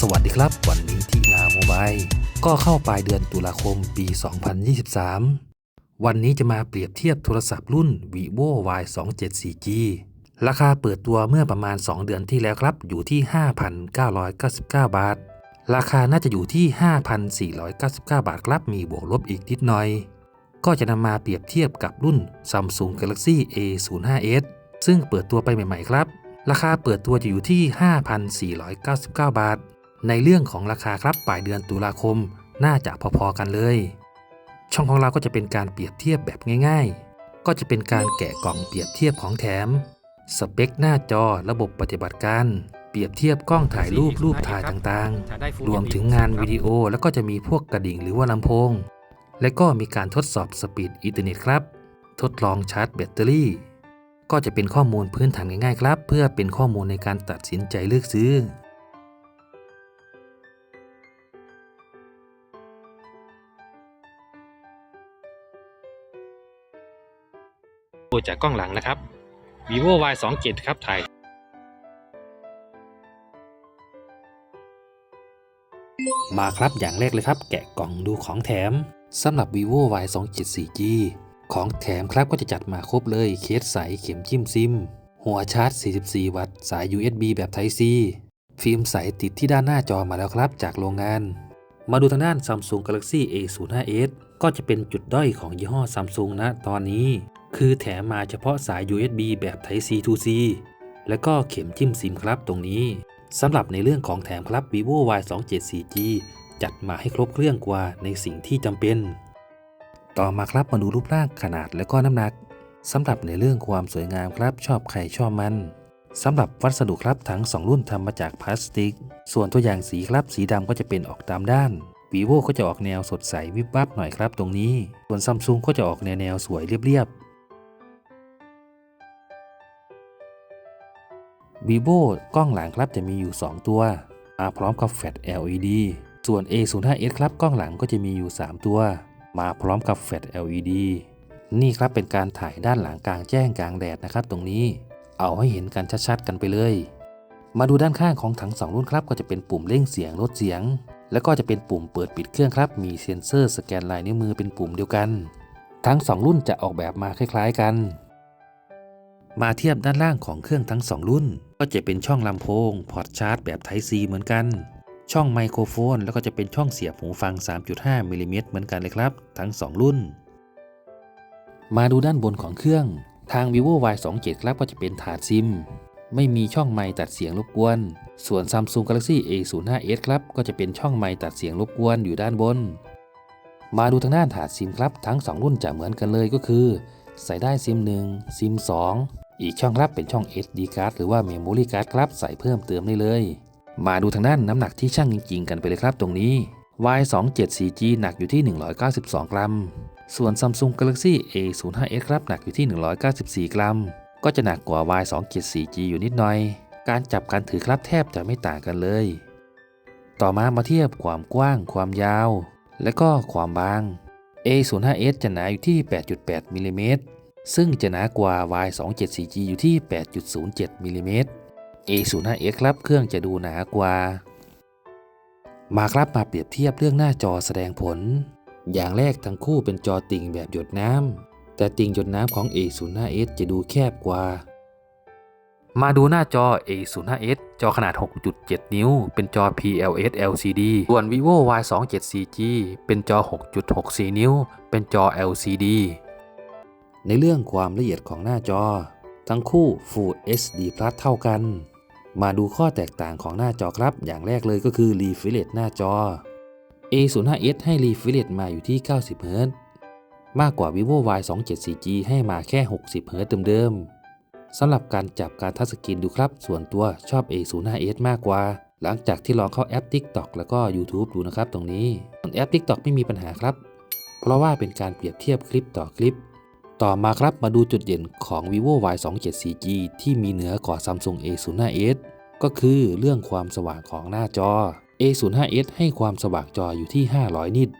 สวัสดีครับ วันนี้ที่ลาโมบายก็เข้าปลายเดือนตุลาคมปี 2023 วันนี้จะมาเปรียบเทียบโทรศัพท์รุ่น vivo y 2 7 4 g ราคาเปิดตัวเมื่อประมาณ 2 เดือนที่แล้วครับ อยู่ที่ 5,999 บาท ราคาน่าจะอยู่ที่ 5,499 บาทครับ มีบวกลบอีกนิดหน่อย ก็จะนำมาเปรียบเทียบกับรุ่น Samsung Galaxy A 0 5 s ซึ่งเปิดตัวไปใหม่ ๆ ครับ ราคาเปิดตัวจะอยู่ที่ 5,499 บาท ในเรื่องของราคาครับปลายเดือนตุลาคมน่าจะพอๆกันเลย ช่องของเราก็จะเป็นการเปรียบเทียบแบบง่ายๆ ก็จะเป็นการแกะกล่องเปรียบเทียบของแถม สเปคหน้าจอระบบปฏิบัติการ เปรียบเทียบกล้องถ่ายรูปรูปถ่ายต่างๆ รวมถึงงานวิดีโอแล้วก็จะมีพวกกระดิ่งหรือว่าลำโพง และก็มีการทดสอบสปีดอินเทอร์เน็ตครับ ทดลองชาร์จแบตเตอรี่ ก็จะเป็นข้อมูลพื้นฐานง่ายๆครับ เพื่อเป็นข้อมูลในการตัดสินใจเลือกซื้อ ดูจากกล้องหลังนะครับ vivo y 2 7ครับถ่ายมาครับอย่างแรกเลยครับ แกะกล่องดูของแถมสำหรับ vivo y 2 7 4 g ของแถมครับก็จะจัดมาครบเลยเคสใสเข็มจิ้มซิม หัวชาร์จ 44 วัตต์ สาย USB แบบ Type C ฟิล์มใสติดที่ด้านหน้าจอมาแล้วครับจากโรงงาน มาดูทางด้าน Samsung Galaxy A 0 5 s ก็จะเป็นจุดด้อยของยี่ห้อ Samsung นะตอนนี้ คือแถมมาเฉพาะสาย USB แบบ Type C to C และก็เข็มจิ้มซิมครับตรงนี้สำหรับในเรื่องของแถมครับ vivo y 2 7 4 g จัดมาให้ครบเครื่องกว่าในสิ่งที่จำเป็น ต่อมาครับมาดูรูปร่างขนาดและก็น้ำหนักสำหรับในเรื่องความสวยงามครับชอบใครชอบมันสำหรับวัสดุครับทั้ง 2 รุ่นทำมาจากพลาสติก ส่วนตัวอย่างสีครับสีดำก็จะเป็นออกตามด้าน vivo ก็จะออกแนวสดใสวิบวับหน่อยครับตรงนี้ ส่วน Samsung ก็จะออกแนวแนวสวยเรียบๆ vivo กล้องหลังครับจะมีอยู่ 2 ตัวมาพร้อมกับแฟลช LED ส่วน A 0 5 s ครับกล้องหลังก็จะมีอยู่ 3 ตัว มาพร้อมกับแฟลช LED นี่ครับเป็นการถ่ายด้านหลังกลางแจ้งกลางแดดนะครับ ตรงนี้เอาให้เห็นกันชัดๆกันไปเลย มาดูด้านข้างของทั้ง2 รุ่นครับ ก็จะเป็นปุ่มเร่งเสียงลดเสียง แล้วก็จะเป็นปุ่มเปิดปิดเครื่องครับ มีเซ็นเซอร์สแกนลายนิ้วมือเป็นปุ่มเดียวกัน ทั้ง 2 รุ่นจะออกแบบมาคล้าย ๆกัน มาเทียบด้านล่างของเครื่องทั้ง 2 รุ่น ก็จะเป็นช่องลำโพงพอร์ตชาร์จแบบ Type C เหมือนกัน ช่องไมโครโฟน แล้วก็จะเป็นช่องเสียบหูฟัง 3.5มิลลิเมตรเหมือนกันเลยครับ ทั้ง 2 รุ่น มาดูด้านบนของเครื่อง ทาง vivo y 2 7 ครับก็จะเป็นถาดซิม ไม่มีช่องไมค์ตัดเสียงรบกวน ส่วน Samsung Galaxy A 0 5 s ครับก็จะเป็นช่องไมค์ตัดเสียงรบกวนอยู่ด้านบน มาดูทางด้านถาดซิมครับ ทั้ง 2 รุ่นจะเหมือนกันเลยก็คือ ใส่ได้ซิม1ซิม2อีกช่องครับเป็นช่อง SD card หรือว่า memory card ครับใส่เพิ่มเติมได้เลย มาดูทางด้านน้ำหนักที่ช่างจริง ๆ กันไปเลยครับตรงนี้ Y 2 7 4 G หนักอยู่ที่ 192 กรัม ส่วน Samsung Galaxy A 0 5 s ครับหนักอยู่ที่ 194 กรัม ก็จะหนักกว่า Y 2 7 4 G อยู่นิดหน่อย การจับการถือครับแทบจะไม่ต่างกันเลย ต่อมามาเทียบความกว้าง ความยาว และก็ความบาง A 0 5 s จะหนาอยู่ที่ 8.8มิลลิเมตรซึ่งจะหนากว่า Y 2 7 4 G อยู่ที่ 8.07มิลลิเมตร A 0 5 s ครับเครื่องจะดูหนากว่า มาครับมาเปรียบเทียบเรื่องหน้าจอแสดงผล อย่างแรกทั้งคู่เป็นจอติ่งแบบหยดน้ำ แต่ติ่งหยดน้ำของ A 0 5 s จะดูแคบกว่า มาดูหน้าจอ A 0 5 s จอขนาด 6.7 นิ้ว เป็นจอ PLS LCD ส่วน vivo Y 2 7 4 G เป็นจอ 6.64 นิ้ว เป็นจอ LCD ในเรื่องความละเอียดของหน้าจอ ทั้งคู่ Full HD Plus เท่ากัน มาดูข้อแตกต่างของหน้าจอครับ อย่างแรกเลยก็คือ Refresh หน้าจอ A 0 5 s ให้ Refresh มาอยู่ที่ 90 Hz มากกว่า vivo Y 2 7 4 G ให้มาแค่ 60 Hz เดิมๆสำหรับการจับการทัชสกรีนดูครับ ส่วนตัวชอบ A 0 5 s มากกว่า หลังจากที่ลองเข้าแอป TikTok แล้วก็ YouTube ดูนะครับตรงนี้แอป TikTok ไม่มีปัญหาครับ เพราะว่าเป็นการเปรียบเทียบคลิปต่อคลิป ต่อมาครับมาดูจุดเด่นของ vivo y 2 7 4 g ที่มีเหนือกว่า samsung a 0 5 s ก็คือเรื่องความสว่างของหน้าจอ a 0 5 s ให้ความสว่างจออยู่ที่ 500 นิต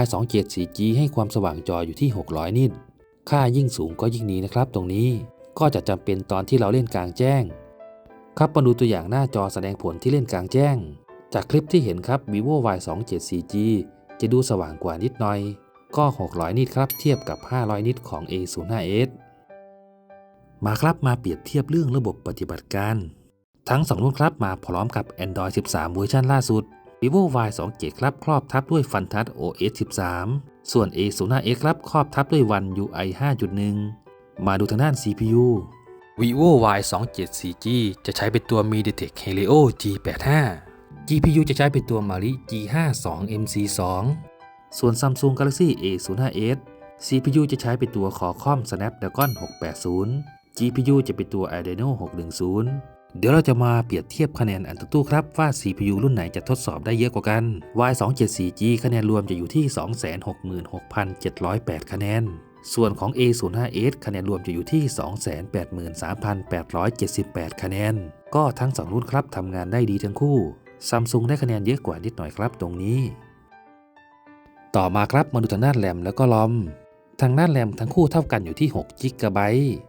y 2 7 4 g ให้ความสว่างจออยู่ที่ 600 นิต ค่ายิ่งสูงก็ยิ่งดีนะครับ ตรงนี้ก็จะจำเป็นตอนที่เราเล่นกลางแจ้ง ครับมาดูตัวอย่างหน้าจอแสดงผลที่เล่นกลางแจ้ง จากคลิปที่เห็นครับ vivo y 2 7 4 g จะดูสว่างกว่านิดหน่อย ก็ 600 นิตครับเทียบกับ 500 นิตของ a 0 5 s มาครับมาเปรียบเทียบเรื่องระบบปฏิบัติการ ทั้ง 2 รุ่นครับมาพร้อมกับ Android 13 เวอร์ชันล่าสุด vivo y 2 7ครับครอบทับด้วย FunTouch OS 13 ส่วน a 0 5 s ครับครอบทับด้วย One UI 5.1 มาดูทางด้าน CPU vivo y 2 7 4 g จะใช้เป็นตัว MediaTek Helio G85 GPU จะใช้เป็นตัว Mali G52 MC2 ส่วน Samsung Galaxy A05s CPU จะใช้เป็นตัว Qualcomm Snapdragon 680 GPU จะเป็นตัว Adreno 610 เดี๋ยวเราจะมาเปรียบเทียบคะแนนอันตุตู้ครับว่า CPU รุ่นไหนจะทดสอบได้เยอะกว่ากัน Y274G คะแนนรวมจะอยู่ที่ 266,708 คะแนน ส่วนของ A05s คะแนนรวมจะอยู่ที่ 283,878 คะแนน ก็ทั้ง 2 รุ่นครับทำงานได้ดีทั้งคู่ Samsung ได้คะแนนเยอะกว่านิดหน่อยครับตรงนี้ ต่อมาครับมาดูทางด้านแรมแล้วก็ลอม ทางด้านแรมทั้งคู่เท่ากันอยู่ที่6 g b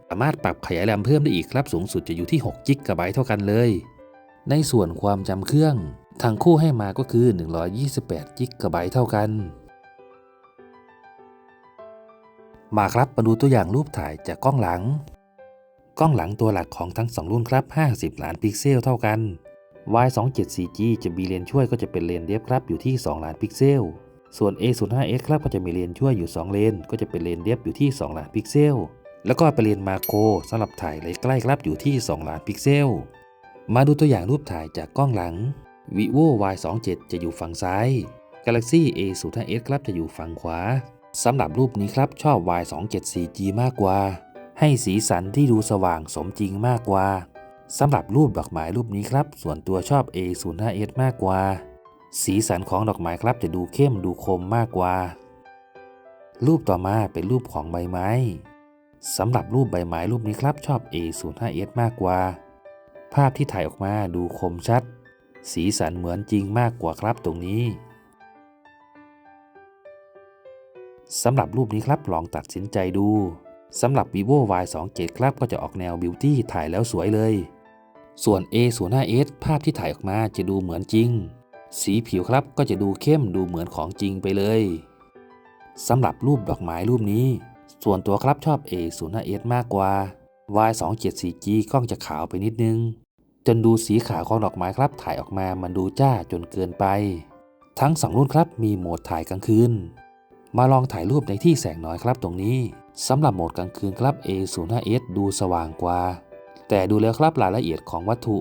สามารถปรับขยายแรมเพิ่มได้อีกครับสูงสุดจะอยู่ที่6 g b เท่ากันเลย ในส่วนความจำเครื่องทั้งคู่ให้มาก็คือ128 g b เท่ากัน มาครับมาดูตัวอย่างรูปถ่ายจากกล้องหลัง กล้องหลังตัวหลักของทั้ง 2 รุ่นครับ 50 ล้านพิกเซลเท่ากัน Y274G จะมีเลนช่วยก็จะเป็นเลนส์เดฟครับอยู่ที่ 2 ล้านพิกเซล ส่วน A05s ครับก็จะมีเลนช่วยอยู่ 2 เลน ก็จะเป็นเลนส์เดฟอยู่ที่ 2 ล้านพิกเซล แล้วก็เป็นเลนมาโครสำหรับถ่ายใกล้ครับอยู่ที่ 2 ล้านพิกเซล มาดูตัวอย่างรูปถ่ายจากกล้องหลัง vivo Y27 จะอยู่ฝั่งซ้าย Galaxy A05s ครับจะอยู่ฝั่งขวาสำหรับรูปนี้ครับชอบ Y274G มากกว่า ให้สีสันที่ดูสว่างสมจริงมากกว่าสำหรับรูปดอกไม้รูปนี้ครับ ส่วนตัวชอบ A05s มากกว่า สีสันของดอกไม้ครับจะดูเข้มดูคมมากกว่า รูปต่อมาเป็นรูปของใบไม้สำหรับรูปใบไม้รูปนี้ครับชอบ A05s มากกว่า ภาพที่ถ่ายออกมาดูคมชัด สีสันเหมือนจริงมากกว่าครับตรงนี้สำหรับรูปนี้ครับลองตัดสินใจดูสำหรับ vivo Y27 ครับก็จะออกแนวบิวตี้ถ่ายแล้วสวยเลย ส่วน A05s ภาพที่ถ่ายออกมาจะดูเหมือนจริง สีผิวครับก็จะดูเข้มดูเหมือนของจริงไปเลยสำหรับรูปดอกไม้รูปนี้ ส่วนตัวครับชอบ A05s มากกว่า Y274G กล้องจะขาวไปนิดนึง จนดูสีขาวของดอกไม้ครับถ่ายออกมามันดูจ้าจนเกินไป ทั้งสองรุ่นครับมีโหมดถ่ายกลางคืน มาลองถ่ายรูปในที่แสงน้อยครับตรงนี้สำหรับโหมดกลางคืนครับ A05s ดูสว่างกว่า แต่ดูแล้วครับรายละเอียดของวัตถุ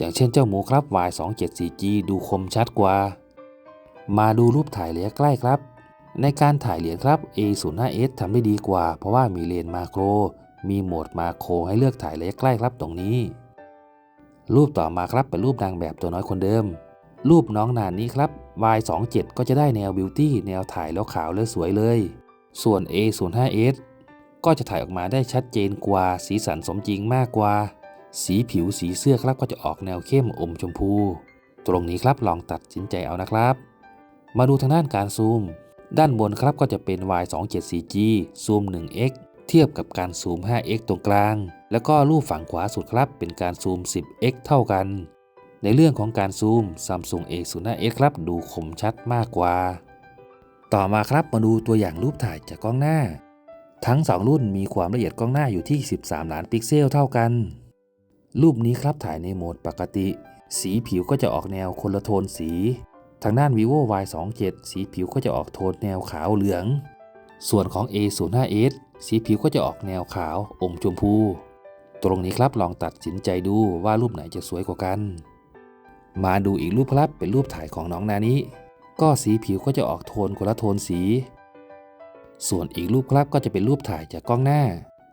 อย่างเช่นเจ้าหมูครับ Y274G ดูคมชัดกว่า มาดูรูปถ่ายระยใกล้ครับ ในการถ่ายเหรียญครับ A05s ทำได้ดีกว่า เพราะว่ามีเลนมาโคร มีโหมดมาโครให้เลือกถ่ายระยะใกล้ครับตรงนี้ รูปต่อมาครับเป็นรูปนางแบบตัวน้อยคนเดิม รูปน้องนานนี้ครับ Y27 ก็จะได้แนวบิวตี้แนวถ่ายแล้วขาวและสวยเลย ส่วน A05s ก็จะถ่ายออกมาได้ชัดเจนกว่าสีสันสมจริงมากกว่า สีผิวสีเสื้อครับก็จะออกแนวเข้มอมชมพู ตรงนี้ครับลองตัดสินใจเอานะครับ มาดูทางด้านการซูม ด้านบนครับก็จะเป็น Y274G ซูม 1x เทียบกับการซูม 5x ตรงกลาง แล้วก็รูปฝั่งขวาสุดครับเป็นการซูม 10x เท่ากัน ในเรื่องของการซูม Samsung A05s ครับดูคมชัดมากกว่า ต่อมาครับมาดูตัวอย่างรูปถ่ายจากกล้องหน้า ทั้ง 2 รุ่นมีความละเอียดกล้องหน้าอยู่ที่ 13 ล้านพิกเซลเท่ากัน รูปนี้ครับถ่ายในโหมดปกติ สีผิวก็จะออกแนวคนละโทนสี ทางด้าน vivo Y27 สีผิวก็จะออกโทนแนวขาวเหลือง ส่วนของ A05s สีผิวก็จะออกแนวขาวอมชมพู ตรงนี้ครับลองตัดสินใจดูว่ารูปไหนจะสวยกว่ากัน มาดูอีกรูปครับเป็นรูปถ่ายของน้องนานี้ก็สีผิวก็จะออกโทนคนละโทนสี ส่วนอีกรูปครับก็จะเป็นรูปถ่ายจากกล้องหน้า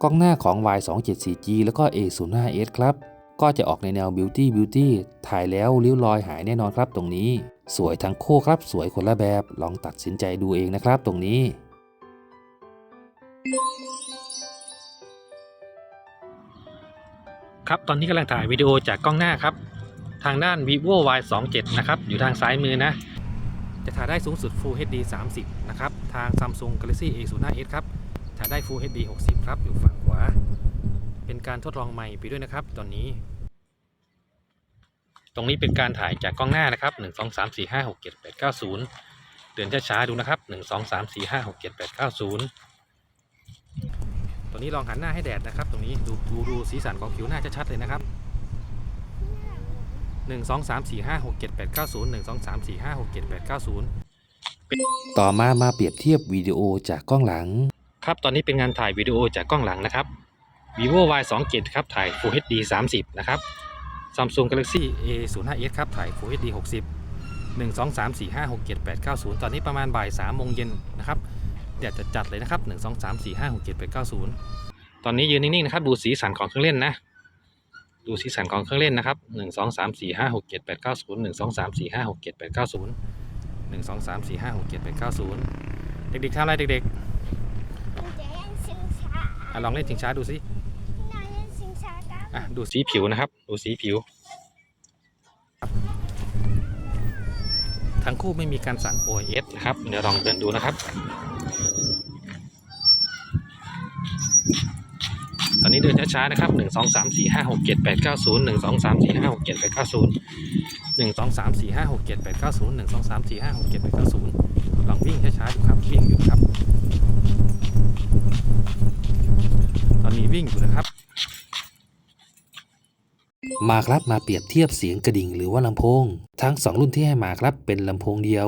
กล้องหน้าของ Y274G แล้วก็ A05s ครับ ก็จะออกในแนว Beauty Beauty ถ่ายแล้วริ้วรอยหายแน่นอนครับตรงนี้ สวยทั้งคู่ครับสวยคนละแบบ ลองตัดสินใจดูเองนะครับตรงนี้ ครับตอนนี้กำลังถ่ายวิดีโอจากกล้องหน้าครับ ทางด้าน vivo Y27 นะครับอยู่ทางซ้ายมือนะ จะถ่ายได้สูงสุด Full HD 30 นะครับ ทาง Samsung Galaxy A05s ครับ ถ่ายได้ Full HD 60 ครับ อยู่ฝั่งขวา เป็นการทดลองใหม่ไปด้วยนะครับ ตอนนี้ ตรงนี้เป็นการถ่ายจากกล้องหน้านะครับ 1 2 3 4 5 6 7 8 9 0เดินช้าๆดูนะครับ 1 2 3 4 5 6 7 8 9 0ตัวนี้ลองหันหน้าให้แดดนะครับ ตรงนี้ดูดูดูสีสันของผิวหน้าชัดๆเลยนะครับ1 2 3 4 5 6 7 8 9 0 1 2 3 4 5 6 7 8 9 0 ต่อมามาเปรียบเทียบวิดีโอจากกล้องหลัง ครับตอนนี้เป็นงานถ่ายวิดีโอจากกล้องหลังนะครับ vivo y 2 7ครับถ่าย Full HD 30 นะครับ Samsung Galaxy A 0 5 s ครับถ่าย Full HD 60 1 2 3 4 5 6 7 8 9 0 ตอนนี้ประมาณบ่าย3โมงเย็นนะครับแดดจะจัดเลยนะครับ 1 2 3 4 5 6 7 8 9 0 ตอนนี้ยืนนิ่งๆนะครับ ดูสีสันของเครื่องเล่นนะ ดูสีสันของเครื่องเล่นนะครับ1 2 3 4 5 6 7 8 9 0 1 2 3 4 5 6 7 8 9 0 1 2 3 4 5 6 7 8 9 0 เด็กๆทำอะไรเด็ก我จะเล่นชิงช้า ๆอะ ลองเล่นชิงช้าดูสินายเล่นชิงช้ากันอะดูสีผิวนะครับ ดูสีผิว ทั้งคู่ไม่มีการสั่น OIS นะครับ เดี๋ยวลองเดินดูนะครับ ตอนนี้เดินช้าๆนะครับ 1 2 3 4 5 6 7 8 9 0 1 2 3 4 5 6 7 8 9 0 1 2 3 4 5 6 7 8 9 0 1 2 3 4 5 6 7 8 9 0 ลองวิ่งช้าๆดูครับ วิ่งอยู่ครับ วิ่งอยู่นะครับ มาครับมาเปรียบเทียบเสียงกระดิ่งหรือว่าลำโพง ทั้งสองรุ่นที่ให้มาครับเป็นลำโพงเดียว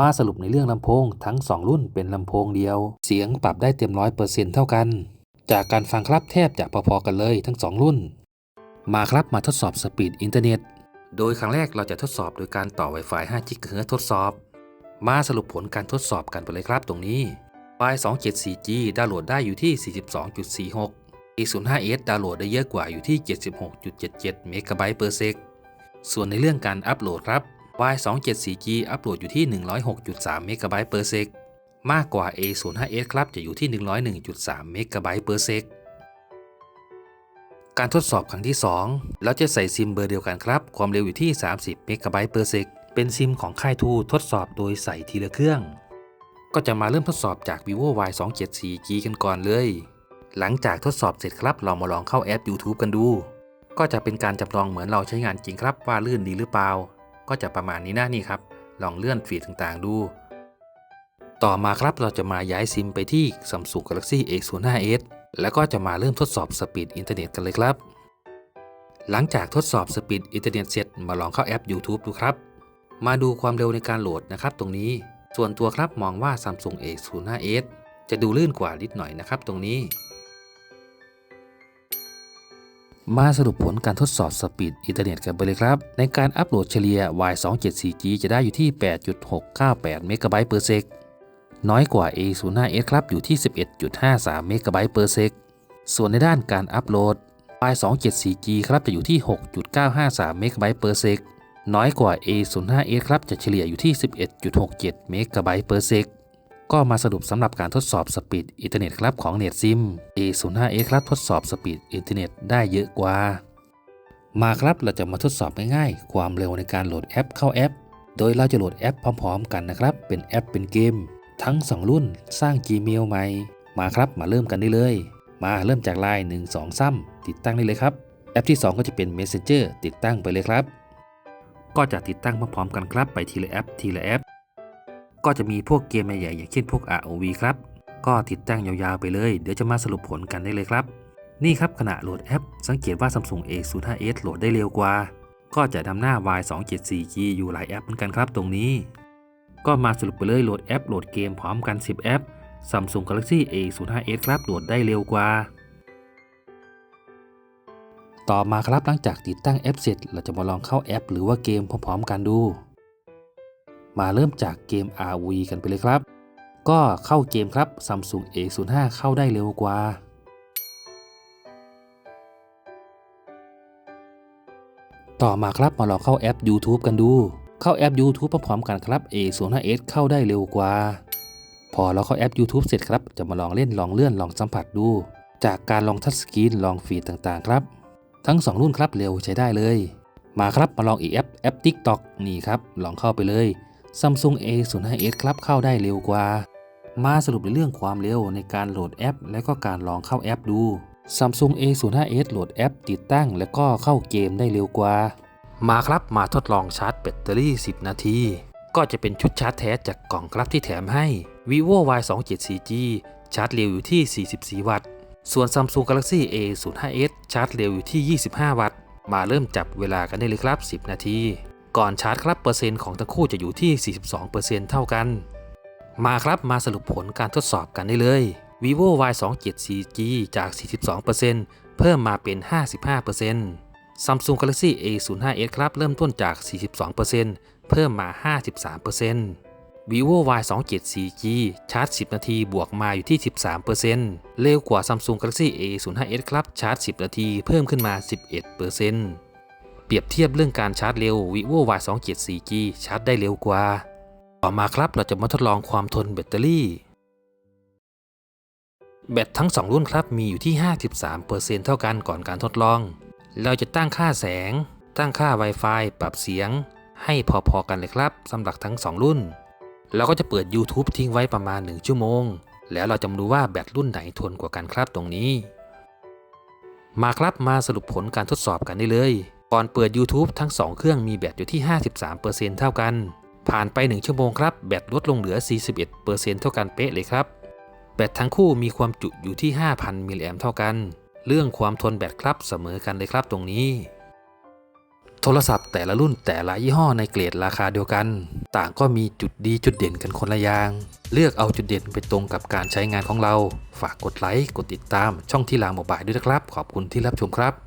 มาสรุปในเรื่องลำโพงทั้ง 2 รุ่นเป็นลำโพงเดียว เสียงปรับได้เต็มร้อยเปอร์เซ็นต์เท่ากัน จากการฟังครับแทบจะพอๆกันเลยทั้ง 2 รุ่น มาครับมาทดสอบสปีดอินเทอร์เน็ต โดยครั้งแรกเราจะทดสอบโดยการต่อ Wi-Fi 5 GHz ทดสอบ มาสรุปผลการทดสอบกันไปเลยครับตรงนี้ Wi-Fi 274G ดาวน์โหลดได้อยู่ที่ 42.46 A05s ดาวน์โหลดได้เยอะกว่าอยู่ที่ 76.77 เมกะไบต์เปอร์เซกส่วนในเรื่องการอัปโหลดครับ Y274G อัปโหลดอยู่ที่ 106.3เมกะไบต์เซกมากกว่า A05s ครับจะอยู่ที่ 101.3เมกะไบต์เซกการทดสอบครั้งที่ 2 เราจะใส่ซิมเบอร์เดียวกันครับ ความเร็วอยู่ที่ 30เมกะไบต์เซกเป็นซิมของค่ายทูทดสอบโดยใส่ทีละเครื่อง ก็จะมาเริ่มทดสอบจาก vivo Y274G กันก่อนเลย หลังจากทดสอบเสร็จครับ เรามาลองเข้าแอป YouTube กันดู ก็จะเป็นการจำลองเหมือนเราใช้งานจริงครับว่าลื่นดีหรือเปล่า ก็จะประมาณนี้นะนี่ครับ ลองเลื่อนฟีดต่างๆดู ต่อมาครับเราจะมาย้ายซิมไปที่ Samsung Galaxy A05s แล้วก็จะมาเริ่มทดสอบสปีดอินเทอร์เน็ตกันเลยครับ หลังจากทดสอบสปีดอินเทอร์เน็ตเสร็จมาลองเข้าแอป YouTube ดูครับ มาดูความเร็วในการโหลดนะครับ ตรงนี้ ส่วนตัวครับมองว่า Samsung A05s จะดูลื่นกว่านิดหน่อยนะครับ ตรงนี้ มาสรุปผลการทดสอบสปีดอินเทอร์เน็ตกันไปเลยครับ ในการอัปโหลดเฉลี่ย Y274G จะได้อยู่ที่ 8.698 เมกะไบต์เปอร์เซกน้อยกว่า A05s ครับอยู่ที่ 11.53 เมกะไบต์เปอร์เซกส่วนในด้านการอัปโหลด Y274G ครับจะอยู่ที่ 6.953 เมกะไบต์เปอร์เซกน้อยกว่า A05s ครับจะเฉลี่ยอยู่ที่ 11.67 เมกะไบต์เปอร์เซก ก็มาสรุปสำหรับการทดสอบสปีดอินเทอร์เน็ตครับของเน็ตซิม A05s ครับทดสอบสปีดอินเทอร์เน็ตได้เยอะกว่า มาครับเราจะมาทดสอบง่ายๆ ความเร็วในการโหลดแอปเข้าแอป โดยเราจะโหลดแอปพร้อมๆ กันนะครับ เป็นแอปเป็นเกม ทั้ง 2 รุ่นสร้าง Gmail ใหม่ มาครับมาเริ่มกันได้เลย มาเริ่มจากไลน์1 2 3ติดตั้งได้เลยครับ แอปที่ 2 ก็จะเป็น Messenger ติดตั้งไปเลยครับ ก็จะติดตั้งพร้อมๆกันครับไปทีละแอปทีละแอป ก็จะมีพวกเกมใหญ่ๆอย่างเช่นพวก ROV ครับ ก็ติดตั้งยาวๆไปเลย เดี๋ยวจะมาสรุปผลกันได้เลยครับ นี่ครับขณะโหลดแอป สังเกตว่า Samsung A05s โหลดได้เร็วกว่า ก็จะนำหน้า Y274G อยู่หลายแอปเหมือนกันครับตรงนี้ ก็มาสรุปไปเลยโหลดแอปโหลดเกมพร้อมกัน 10 แอป Samsung Galaxy A05s ครับโหลดได้เร็วกว่าต่อมาครับหลังจากติดตั้งแอปเสร็จ เราจะมาลองเข้าแอป หรือว่าเกมพร้อมๆกันดู มาเริ่มจากเกม RV กันไปเลยครับ ก็เข้าเกมครับ Samsung A05 เข้าได้เร็วกว่า ต่อมาครับมาลองเข้าแอป YouTube กันดู เข้าแอป YouTube พร้อมๆกันครับ A05S เข้าได้เร็วกว่า พอเราเข้าแอป YouTube เสร็จครับ จะมาลองเล่นลองเลื่อนลองสัมผัสดู จากการลองทัชสกรีนลองฟีดต่างๆครับ ทั้ง 2 รุ่นครับเร็วใช้ได้เลยมาครับมาลองอีกแอปแอป TikTok นี่ครับลองเข้าไปเลย Samsung A05S ครับเข้าได้เร็วกว่า มาสรุปในเรื่องความเร็วในการโหลดแอป และก็การลองเข้าแอปดู Samsung A05S โหลดแอป ติดตั้ง และก็เข้าเกมได้เร็วกว่า มาครับมาทดลองชาร์จแบตเตอรี่ 10 นาที ก็จะเป็นชุดชาร์จแท้จากกล่องครับที่แถมให้ vivo y 2 7 4 g ชาร์จเร็วอยู่ที่ 44 วัตต์ ส่วน Samsung Galaxy A05s ชาร์จเร็วอยู่ที่ 25 วัตต์ มาเริ่มจับเวลากันได้เลยครับ 10 นาที ก่อนชาร์จครับเปอร์เซ็นต์ของทั้งคู่จะอยู่ที่ 42%เท่ากัน มาครับมาสรุปผลการทดสอบกันได้เลย vivo y 2 7 4 g จาก 42%เพิ่มมาเป็น 55% Samsung Galaxy A05s ครับเริ่มต้นจาก 42%เพิ่มมา 53% vivo y 2 7 4 g ชาร์จ 10 นาทีบวกมาอยู่ที่ 13%เร็วกว่า Samsung Galaxy A05s ครับชาร์จ 10 นาทีเพิ่มขึ้นมา 11% เปรียบเทียบเรื่องการชาร์จเร็ว vivo y 2 7 4 g ชาร์จได้เร็วกว่า ต่อมาครับเราจะมาทดลองความทนแบตเตอรี่ แบตทั้ง 2 รุ่นครับมีอยู่ที่ 53%เท่ากันก่อนการทดลอง เราจะตั้งค่าแสง ตั้งค่า Wi-Fi ปรับเสียง ให้พอๆกันเลยครับสำหรับทั้ง 2 รุ่น เราก็จะเปิด YouTube ทิ้งไว้ประมาณ 1 ชั่วโมง แล้วเราจะมาดูว่าแบตรุ่นไหนทนกว่ากันครับตรงนี้ มาครับมาสรุปผลการทดสอบกันได้เลย ก่อนเปิด YouTube ทั้ง 2 เครื่องมีแบตอยู่ที่ 53%เท่ากัน ผ่านไป 1 ชั่วโมงครับ แบตลดลงเหลือ 41%เท่ากันเป๊ะเลยครับ แบตทั้งคู่มีความจุอยู่ที่ 5,000มิลลิแอมเท่ากัน เรื่องความทนแบตครับเสมอกันเลยครับตรงนี้ โทรศัพท์แต่ละรุ่นแต่ละยี่ห้อในเกรดราคาเดียวกัน ต่างก็มีจุดดีจุดเด่นกันคนละอย่าง เลือกเอาจุดเด่นไปตรงกับการใช้งานของเรา ฝากกดไลค์กดติดตามช่องที่ลางโมบายด้วยนะครับ ขอบคุณที่รับชมครับ